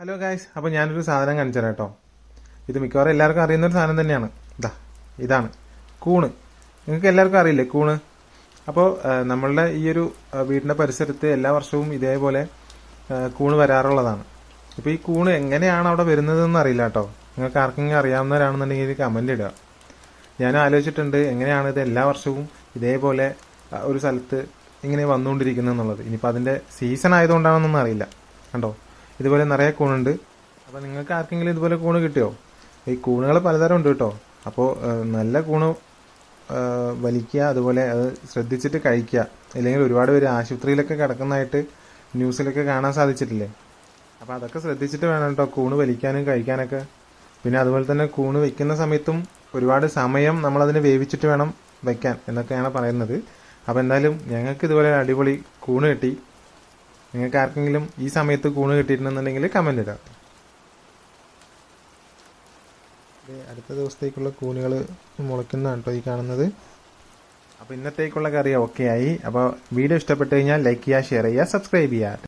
Hello guys അപ്പോൾ ഞാനൊരു സാധനം കാണിച്ചു തരാം കേട്ടോ. ഇത് മിക്കവാറും എല്ലാവർക്കും അറിയുന്ന ഒരു സാധനം തന്നെയാണ്. ഇതാ ഇതാണ്. കൂണ്. നിങ്ങൾക്ക് എല്ലാവർക്കും അറിയില്ലേ കൂണ്? അപ്പോൾ നമ്മളുടെ ഈ ഒരു വീടിന്റെ പരിസരത്ത് എല്ലാ വർഷവും ഇതേപോലെ കൂണ് വരാറുള്ളതാണ്. ഇപ്പോൾ ഈ കൂണ് എങ്ങനെയാണ് അവിടെ വരുന്നതെന്ന് അറിയില്ല കേട്ടോ. നിങ്ങൾക്ക് ആർക്കെങ്കിലും അറിയാവുന്നവരാണെന്നുണ്ടെങ്കിൽ കമന്റ് ഇടുക. ഞാൻ ആലോചിച്ചിട്ടുണ്ട് എങ്ങനെയാണ് ഇത് എല്ലാ വർഷവും ഇതേപോലെ ഒരു സ്ഥലത്ത് ഇങ്ങനെ വന്നുകൊണ്ടിരിക്കുന്നത് എന്നുള്ളത്. ഇനിയിപ്പോൾ അതിന്റെ സീസൺ ആയതുകൊണ്ടാണെന്നൊന്നും അറിയില്ല. കണ്ടോ? ഇതുപോലെ നിറയെ കൂണുണ്ട്. അപ്പോൾ നിങ്ങൾക്ക് ആർക്കെങ്കിലും ഇതുപോലെ കൂണ് കിട്ടിയോ? ഈ കൂണുകൾ പലതരം ഉണ്ട് കേട്ടോ. അപ്പോൾ നല്ല കൂണ് വലിക്കുക അതുപോലെ അത് ശ്രദ്ധിച്ചിട്ട് കഴിക്കുക. ഇല്ലെങ്കിൽ ഒരുപാട് പേര് ആശുപത്രിയിലൊക്കെ കിടക്കുന്നതായിട്ട് ന്യൂസിലൊക്കെ കാണാൻ സാധിച്ചിട്ടില്ലേ? അപ്പോൾ അതൊക്കെ ശ്രദ്ധിച്ചിട്ട് വേണം കേട്ടോ കൂണ് വലിക്കാനും കഴിക്കാനൊക്കെ. പിന്നെ അതുപോലെ തന്നെ കൂണ് വെക്കുന്ന സമയത്തും ഒരുപാട് സമയം നമ്മളതിനെ വേവിച്ചിട്ട് വേണം വെക്കാൻ എന്നൊക്കെയാണ് പറയുന്നത്. അപ്പോൾ എന്തായാലും ഞങ്ങൾക്ക് ഇതുപോലെ അടിപൊളി കൂണ് കിട്ടി. നിങ്ങൾക്ക് ആർക്കെങ്കിലും ഈ സമയത്ത് കൂണ് കിട്ടിയിട്ടുണ്ടെന്നുണ്ടെങ്കിൽ കമന്റ് ഇടാം. അടുത്ത ദിവസത്തേക്കുള്ള കൂണുകൾ മുളയ്ക്കുന്നതാണ് കേട്ടോ ഈ കാണുന്നത്. അപ്പോൾ ഇന്നത്തേക്കുള്ള കറി ഓക്കെ ആയി. അപ്പോൾ വീഡിയോ ഇഷ്ടപ്പെട്ട് കഴിഞ്ഞാൽ ലൈക്ക് ചെയ്യുക ഷെയർ ചെയ്യുക സബ്സ്ക്രൈബ് ചെയ്യുക.